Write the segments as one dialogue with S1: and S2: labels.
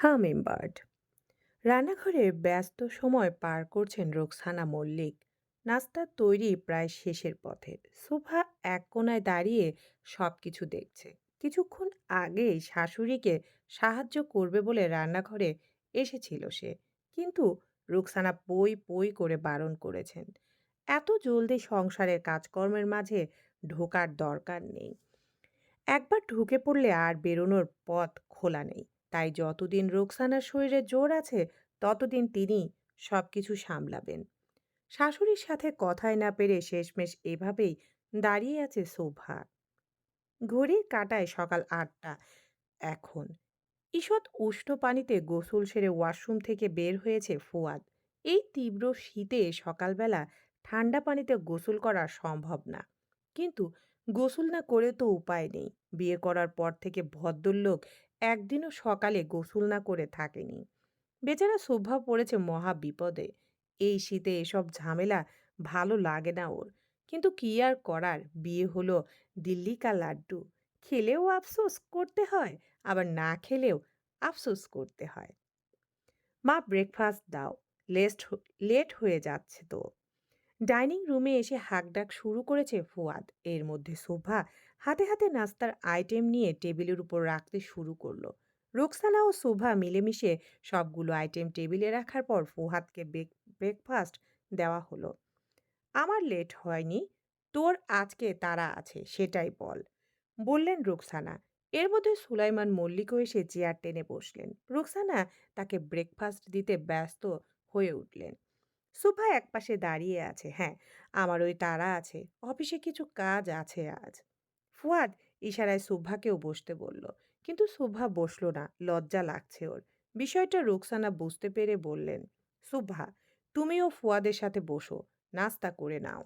S1: Hummingbird রান্নাঘরে ব্যস্ত সময় পার করছেন রোকসানা মল্লিক। নাস্তা তৈরি প্রায় শেষের পথে। সুভা এক কোনায় দাঁড়িয়ে সব কিছু দেখছে। কিছুক্ষণ আগেই শাশুড়িকে সাহায্য করবে বলে রান্নাঘরে এসেছিল সে। কিন্তু রুকসানা পই পই করে বারণ করেছেন। এত জলদি সংসারের কাজকর্মের মাঝে ঢোকার দরকার নেই। একবার ঢুকে পড়লে আর বেরোনোর পথ খোলা নেই। তাই যতদিন রোকসানার শরীরে জোর আছে, ততদিন তিনি সব কিছু সামলাবেন। শাশুড়ির সাথে কথায় না পেরে শেষমেশ এভাবেই দাঁড়িয়ে আছে শোভা। ঘড়ির কাটায় সকাল আটটা। এখন ঈষৎ উষ্ণ পানিতে গোসল সেরে ওয়াশরুম থেকে বের হয়েছে ফুয়াদ। এই তীব্র শীতে সকালবেলা ঠান্ডা পানিতে গোসল করা সম্ভব না। কিন্তু গোসল না করে তো উপায় নেই। বিয়ে করার পর থেকে ভদ্রলোক একদিনও সকালে গোসল না করে থাকেনি। বেচারা শোভা পড়েছে মহা বিপদে। এই শীতে এসব ঝামেলা ভালো লাগে না ওর। কিন্তু কি আর করার? বিয়ে হলো দিল্লি কা লাড্ডু। খেলেও আফসোস করতে হয়, আবার না খেলেও আফসোস করতে হয়। মা ব্রেকফাস্ট দাও লেস্ট লেট হয়ে যাচ্ছে তো। ডাইনিং রুমে এসে হাঁকডাক শুরু করেছে ফুয়াদ। এর মধ্যে শোভা হাতে হাতে নাস্তার আইটেম নিয়ে টেবিলের উপর রাখতে শুরু করল। রোকসানা ও শোভা মিলেমিশে সবগুলো আইটেম টেবিলে রাখার পর ফুহাদকে ব্রেকফাস্ট দেওয়া হলো। আমার লেট হয়নি, তোর আজকে তারা আছে, সেটাই বল। বললেন রুকসানা। এর মধ্যে সুলাইমান মল্লিকও এসে চেয়ার টেনে বসলেন। রুকসানা তাকে ব্রেকফাস্ট দিতে ব্যস্ত হয়ে উঠলেন। সুভা একপাশে দাঁড়িয়ে আছে। হ্যাঁ আমার ওই তারা আছে, অফিসে কিছু কাজ আছে আজ। ফুয়াদ ইশারায় সুভাকেও বসতে বলল। কিন্তু সুভা বসল না, লজ্জা লাগছে ওর। বিষয়টা রুকসানা বুঝতে পেরে বললেন সুভা তুমিও ফুয়াদের সাথে বসো, নাস্তা করে নাও।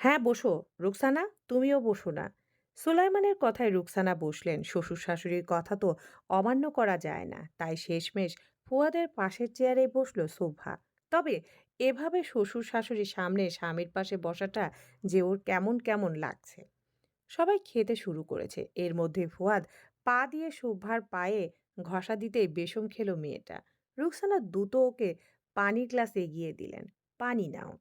S1: হ্যাঁ বসো, রুকসানা, তুমিও বসো না। সুলাইমানের কথায় রুকসানা বসলেন শ্বশুর শাশুড়ির কথা তো অমান্য করা যায় না। তাই শেষমেশ ফুয়াদের পাশের চেয়ারে বসল শোভা তবে এভাবে শ্বশুর শাশুড়ির সামনে স্বামীর পাশে বসাটা যে ওর কেমন কেমন লাগছে। সবাই খেতে শুরু করেছে। এর মধ্যে ফুয়াদ পা দিয়ে শোভার পায়ে ঘষা দিতে বেসম খেলো মেয়েটা। রুকসানা দ্রুত ওকে পানির গ্লাস এগিয়ে দিলেন, পানি নাও।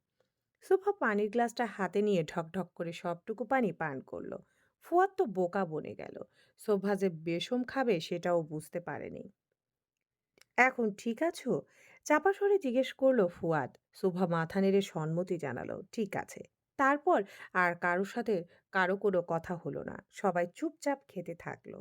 S1: সোফা পানির গ্লাসটা হাতে নিয়ে ঢকঢক করে সবটুকু পানি পান করল। ফুয়াদ তো বোকা বনে গেল। শোভা যে বেসম খাবে সেটাও বুঝতে পারেনি। এখন ঠিক আছো? চাপা স্বরে জিজ্ঞেস করল ফুয়াদ। শোভা মাথা নেড়ে সম্মতি জানালো, ঠিক আছে। তারপর আর কারোর সাথে কারও কোনো কথা হলো না। সবাই চুপচাপ খেতে থাকল।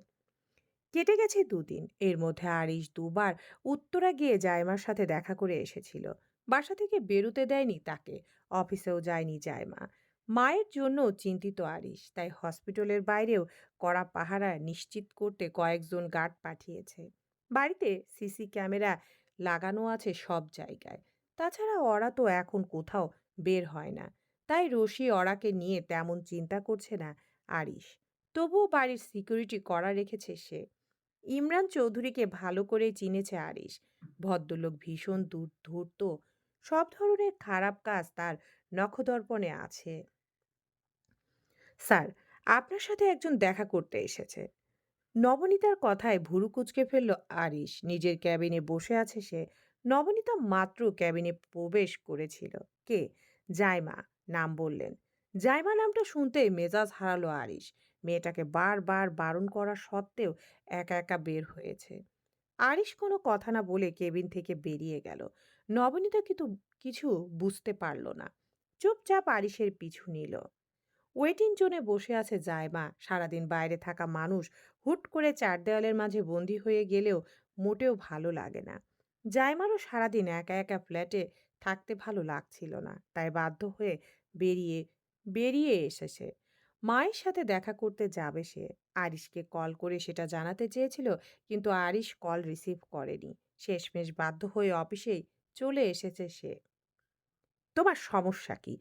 S1: কেটে গেছে দুদিন। এর মধ্যে আরিশ দুবার উত্তরা গিয়ে জায়মার সাথে দেখা করে এসেছিল। বাসা থেকে বেরুতে দেয়নি তাকে। অফিসেও যায়নি জায়মা। মায়ের জন্য চিন্তিত আরিশ। তাই হসপিটালের বাইরেও কড়া পাহারা নিশ্চিত করতে কয়েকজন গার্ড পাঠিয়েছে। বাড়িতে সিসি ক্যামেরা লাগানো আছে সব জায়গায়। তাছাড়া ওরা তো এখন কোথাও বের হয় না। তাই রশি অরাকে নিয়ে তেমন চিন্তা করছে না আরিশ। তবুও বাড়ির সিকিউরিটি করা রেখেছে সে। ইমরান চৌধুরীকে ভালো করেই চিনেছে আরিশ। ভদ্রলোক ভীষণ দূর, ধূর্ত। সব ধরনের খারাপ কাজ তার নখদর্পণে আছে। স্যার, আপনার সাথে একজন দেখা করতে এসেছে। নবনীতার কথায় ভুরু কুচকে ফেলল আরিশ। নিজের ক্যাবিনে বসে আছে সে। নবনীতা মাত্র ক্যাবিনে প্রবেশ করেছিল। কে? জাইমা। নাম বললেন। জাইমা নামটা শুনতেই মেজাজ হারালো আরিশ। মেয়েটাকে বারবার বারণ করা সত্ত্বেও একা একা বের হয়েছে। আরিশ কোনো কথা না বলে কেবিন থেকে বেরিয়ে গেল। নবনীতা কিন্তু কিছু বুঝতে পারল না। চুপচাপ আরিশের পিছু নিল। ওয়েটিং জোনে বসে আছে জায়মা সারাদিন বাইরে থাকা মানুষ হুট করে চার দেওয়ালের মাঝে বন্দি হয়ে গেলেও মোটেও ভালো লাগে না। জায়মারও সারাদিন একা একা ফ্ল্যাটে থাকতে ভালো লাগছিল না। তাই বাধ্য হয়ে বেরিয়ে বেরিয়ে এসেছে। মায়ের সাথে দেখা করতে যাবে সে। আরিশকে কল করে সেটা জানাতে চেয়েছিল, কিন্তু আরিশ কল রিসিভ করেনি। শেষমেশ বাধ্য হয়ে অফিসেই চলে এসেছে সে। তোমার সমস্যা কি?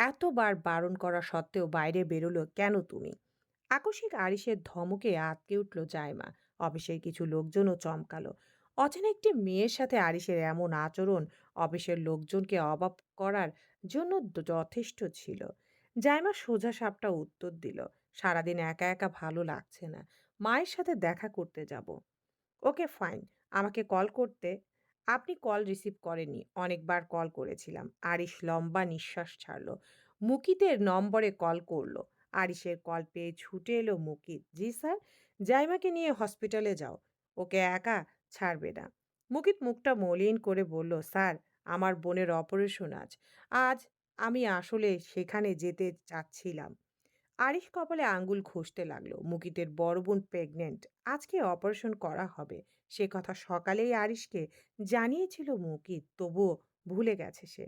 S1: এতবার বারণ করা সত্ত্বেও বাইরে বেরোলো কেন তুমি? আকস্মিক আরিশের ধমকে আটকে উঠল জায়মা অফিসের কিছু লোকজনও চমকালো। অচেনা একটি মেয়ের সাথে আরিশের এমন আচরণ অফিসের লোকজনকে অবাক করার জন্য যথেষ্ট ছিল জাইমা সোজা সাপটা উত্তর দিল সারাদিন একা একা ভালো লাগছে না মায়ের সাথে দেখা করতে যাব ওকে ফাইন। আমাকে কল করতে আপনি কল রিসিভ করেননি। অনেকবার কল করেছিলাম। আরিশ লম্বা নিঃশ্বাস ছাড়ল। মুকিতের নম্বরে কল করল আরিশের কল পেয়ে ছুটে এলো মুকিত। জি স্যার, জাইমাকে নিয়ে হসপিটালে যাও। ওকে একা ছাড়বে না। মুকিত মুখটা মলিন করে বলল, স্যার, আমার বোনের অপারেশন আজ। আজ আমি আসলে সেখানে যেতে চাচ্ছিলাম। আরিশ কপালে আঙ্গুল ঘষতে লাগল মুকিতের বড় বোন প্রেগনেন্ট আজকে অপারেশন করা হবে সে কথা সকালেই আরিশকে জানিয়েছিল মুকিত তবুও ভুলে গেছে সে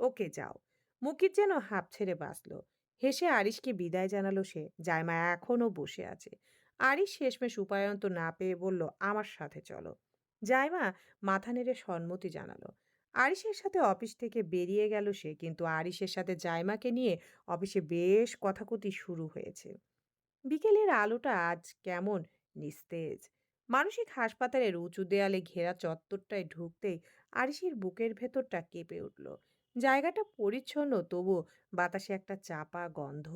S1: ওকে যাও মুকিত যেন হাঁপ ছেড়ে বাঁচল হেসে আরিশকে বিদায় জানালো সে জায়মা এখনও বসে আছে আরিশ শেষমেশ উপায়ন্ত না পেয়ে বলল, আমার সাথে চলো। জায়মা মাথা নেড়ে সম্মতি জানালো। আরিশের সাথে অফিস থেকে বেরিয়ে গেল সে, কিন্তু আরিসের সাথে জায়মাকে নিয়ে অফিসে বেশ কথাকথি শুরু হয়েছে। বিকেলের আলোটা আজ কেমন নিস্তেজ। মানসিক হাসপাতালের উঁচু দেয়ালে ঘেরা চত্বরটায় ঢুকতেই আরিসের বুকের ভেতরটা কেঁপে উঠল। জায়গাটা পরিচ্ছন্ন তবু বাতাসে একটা চাপা গন্ধ।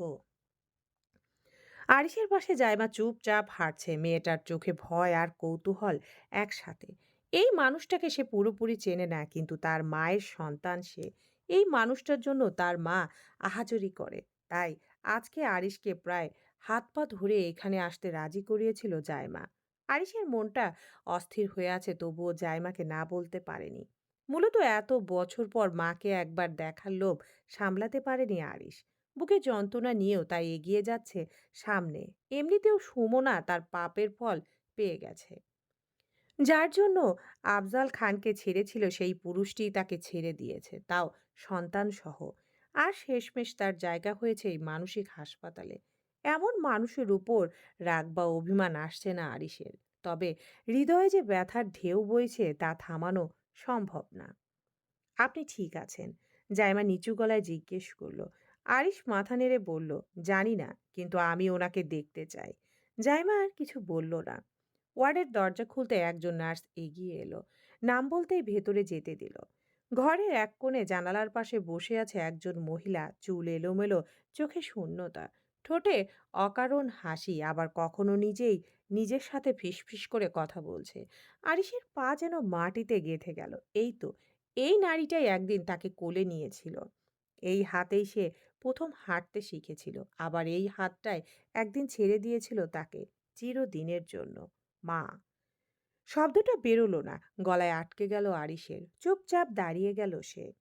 S1: আরিসের পাশে জায়মা চুপচাপ হাঁটছে, মেয়েটার চোখে ভয় আর কৌতূহল একসাথে। এই মানুষটাকে সে পুরোপুরি চেনে না, কিন্তু তার মায়ের সন্তান সে। এই মানুষটার জন্য তার মা আহাজরি করে। তাই আজকে আরিশকে প্রায় হাত পা ধরে এখানে আসতে রাজি করিয়েছিল জায়মা আরিশের মনটা অস্থির হয়ে আছে, তবুও জায়মাকে না বলতে পারেনি। মূলত এত বছর পর মাকে একবার দেখার লোভ সামলাতে পারেনি আরিশ। বুকে যন্ত্রণা নিয়েও তাই এগিয়ে যাচ্ছে সামনে। এমনিতেও সুমনা তার পাপের ফল পেয়ে গেছে। যার জন্য আফজাল খানকে ছেড়েছিল, সেই পুরুষটিই তাকে ছেড়ে দিয়েছে, তাও সন্তানসহ। আর শেষমেশ তার জায়গা হয়েছে এই মানসিক হাসপাতালে। এমন মানুষের উপর রাগ বা অভিমান আসছে না আরিসের তবে হৃদয়ে যে ব্যথার ঢেউ বইছে তা থামানো সম্ভব না। আপনি ঠিক আছেন। জাইমা নিচু গলায় জিজ্ঞেস করল আরিশ মাথা নেড়ে বলল, জানি না, কিন্তু আমি ওনাকে দেখতে চাই। জাইমা আর কিছু বলল না। ওয়ার্ডের দরজা খুলতে একজন নার্স এগিয়ে এলো। নাম বলতেই ভেতরে যেতে দিল। ঘরের এক কোণে জানালার পাশে বসে আছে একজন মহিলা, চুল এলোমেলো, চোখে শূন্যতা। ঠোঁটে অকারণ হাসি, আবার কখনো নিজেই নিজের সাথে ফিসফিস করে কথা বলছে। আরিসের পা যেন মাটিতে গেঁথে গেল। এই তো, এই নারীটাই একদিন তাকে কোলে নিয়েছিল। এই হাতেই সে প্রথম হাঁটতে শিখেছিল। আবার এই হাতটায় একদিন ছেড়ে দিয়েছিল তাকে চিরদিনের জন্য। মা, শব্দটা বেরোলো না। গলায় আটকে গেল আরিসের চুপচাপ দাঁড়িয়ে গেল সে।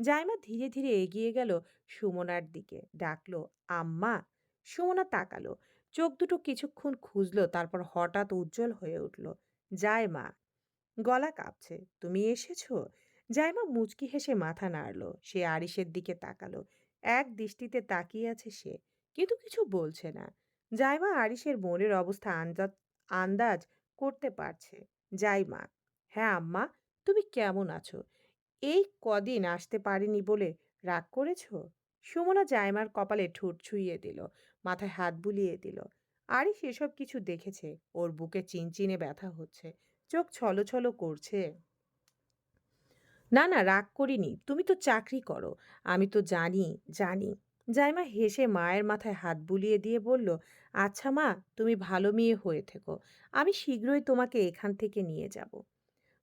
S1: জাইমা ধীরে ধীরে এগিয়ে গেল সুমনার দিকে। ডাকলো, আম্মা। সুমনা তাকালো। চোখ দুটো কিছুক্ষণ খুঁজলো, তারপর হঠাৎ উজ্জ্বল হয়ে উঠল। জায়মা গলা কাঁপছে। তুমি এসেছ? জায়মা মুচকি হেসে মাথা নাড়ল। সে আরিসের দিকে তাকালো। এক দৃষ্টিতে তাকিয়ে আছে সে। কিন্তু কিছু বলছে না। জাইমা আরিসের মনের অবস্থা আন্দাজ আন্দাজ করতে পারছে। যাই মা হ্যাঁ আম্মা, তুমি কেমন আছো? এই কদিন আসতে পারিনি বলে রাগ করেছ? সুমনা জায়মার কপালে ঠোঁট ছুঁইয়ে দিল, মাথায় হাত বুলিয়ে দিল। আরই সেসব কিছু দেখেছে। ওর বুকে চিনচিনে ব্যথা হচ্ছে। চোখ ছলো ছলো করছে। না না, রাগ করিনি। তুমি তো চাকরি করো। আমি তো জানি জানি। জাইমা হেসে মায়ের মাথায় হাত বুলিয়ে দিয়ে বলল আচ্ছা মা, তুমি ভালো মেয়ে হয়ে থেকো। আমি শীঘ্রই তোমাকে এখান থেকে নিয়ে যাব।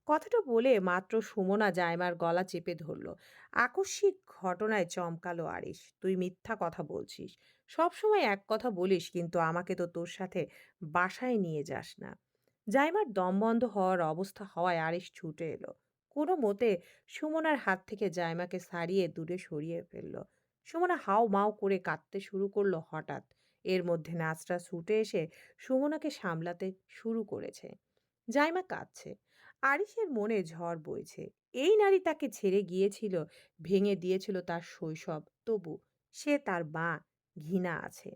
S1: কথাটা বলে মাত্র সুমনা জায়মার গলা চেপে ধরল। আকস্মিক ঘটনায় চমকালো আরিস তুই মিথ্যা কথা বলছিস। সবসময় এক কথা বলিস, কিন্তু আমাকে তো তোর সাথে বাসায় নিয়ে যাস না। জাইমার দম বন্ধ হওয়ার অবস্থা হওয়ায় আরিস ছুটে এলো। কোনো মতে সুমনার হাত থেকে জায়মাকে সারিয়ে দূরে সরিয়ে ফেলল। সুমনা হাও মাও করে কাঁদতে শুরু করল হঠাৎ। এর মধ্যে নাচটা ছুটে এসে সুমনাকে সামলাতে শুরু করেছে। জাইমা কাঁদছে। আরিসের মনে ঝড় বইছে। এই নারী তাকে ছেড়ে গিয়েছিল, ভেঙে দিয়েছিল তার শৈশব। তবু সে তার মা ঘৃণা আছে।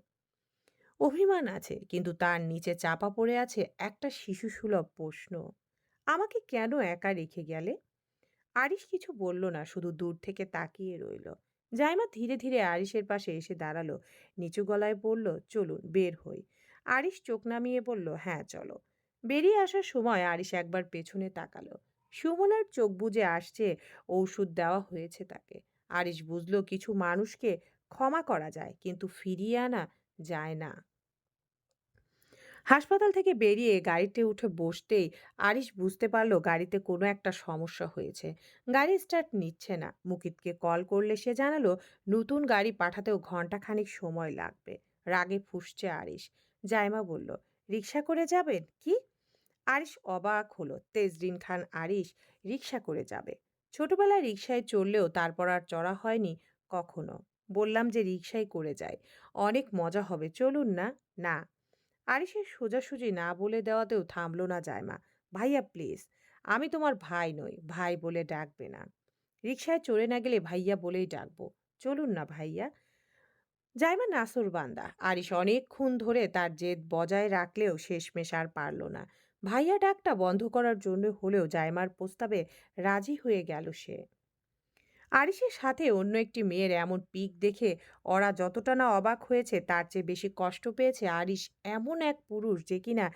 S1: অভিমান আছে, কিন্তু তার নিচে চাপা পড়ে আছে একটা শিশুসুলভ প্রশ্ন। আমাকে কেন একা রেখে গেলে? আরিশ কিছু বলল না, শুধু দূর থেকে তাকিয়ে রইল। জাইমা ধীরে ধীরে আরিশের পাশে এসে দাঁড়াল, নিচু গলায় বলল, চলুন, বের হই। আরিশ চোখ নামিয়ে বলল হ্যাঁ চলো। বেরিয়ে আসার সময় আরিশ একবার পেছনে তাকালো। সুমনার চোখ বুজে আসছে, ঔষধ দেওয়া হয়েছে তাকে। আরিশ বুঝলো কিছু মানুষকে ক্ষমা করা যায়, কিন্তু ফিরিয়ে আনা যায় না। হাসপাতাল থেকে বেরিয়ে গাড়িতে উঠে বসতেই আরিশ বুঝতে পারল গাড়িতে কোনো একটা সমস্যা হয়েছে। গাড়ি স্টার্ট নিচ্ছে না। মুকিতকে কল করলে সে জানালো, নতুন গাড়ি পাঠাতেও ঘন্টাখানিক সময় লাগবে। রাগে ফুঁসছে আরিশ। জাইমা বলল, রিক্সা করে যাবেন? কি? আরিশ অবাক হলো। তেজরিন খান আরিশ, রিক্সা করে যাবে। ছোটবেলায় রিক্সায় চললেও তারপর আর চড়া হয়নি কখনো। বললাম যে, রিক্সায় করে যায় অনেক মজা হবে। চলুন না? না। আরিশের সোজাসুজি না বলে দেওয়াতেও থামলো না জায়মা ভাইয়া, প্লিজ, আমি তোমার ভাই নই, ভাই বলে ডাকবে না। রিক্সায় চড়ে না গেলে ভাইয়া বলেই ডাকবো। চলুন না ভাইয়া। জাইমা নাসুর বান্দা। আরিশ অনেকক্ষণ ধরে তার জেদ বজায় রাখলেও শেষমেশ আর পারল না। ভাইয়া ডাকটা বন্ধ করার জন্য হলেও জাইমার প্রস্তাবে রাজি হয়ে গেল সে। আরিশের সাথে অন্য একটি মেয়ের এমন পিক দেখে ওরা যতটা না অবাক হয়েছে, তার চেয়ে বেশি কষ্ট পেয়েছে আরিশ এমন এক পুরুষ যে কিনা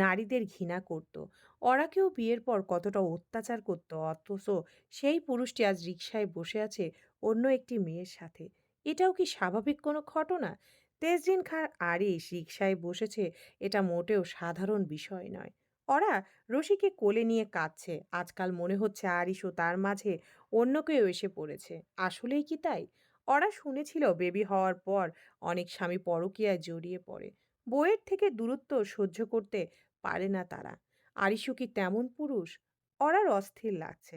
S1: নারীদের ঘৃণা করত। ওরাকেও বিয়ের পর কতটা অত্যাচার করত, অথচ সেই পুরুষটি আজ রিকশায় বসে আছে অন্য একটি মেয়ের সাথে। এটাও কি স্বাভাবিক কোনো ঘটনা? তেজরিন খান আরিশ রিকশায় বসেছে এটা মোটেও সাধারণ বিষয় নয়। ওরা রশিকে কোলে নিয়ে কাঁদছে। আজকাল মনে হচ্ছে আরিশও তার মাঝে অন্য কেউ এসে পড়েছে। আসলেই কি তাই? ওরা শুনেছিল বেবি হওয়ার পর অনেক স্বামী পরকীয়ায় জড়িয়ে পড়ে। বইয়ের থেকে দূরত্ব সহ্য করতে পারে না তারা। আরিশু কি তেমন পুরুষ? ওরার অস্থির লাগছে।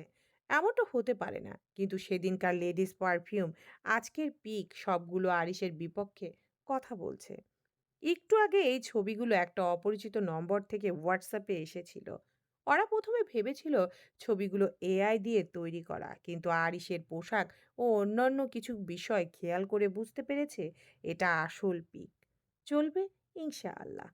S1: এমনটা হতে পারে না। কিন্তু সেদিনকার লেডিস পারফিউম, আজকের পিক, সবগুলো আরিশের বিপক্ষে কথা বলছে। একটু আগে এই ছবিগুলো একটা অপরিচিত নম্বর থেকে হোয়াটসঅ্যাপে এসেছিল। ওরা প্রথমে ভেবেছিল ছবিগুলো এআই দিয়ে তৈরি করা, কিন্তু আরিসের পোশাক ও অন্যান্য কিছু বিষয় খেয়াল করে বুঝতে পেরেছে, এটা আসল পিক। চলবে ইনশাআল্লাহ।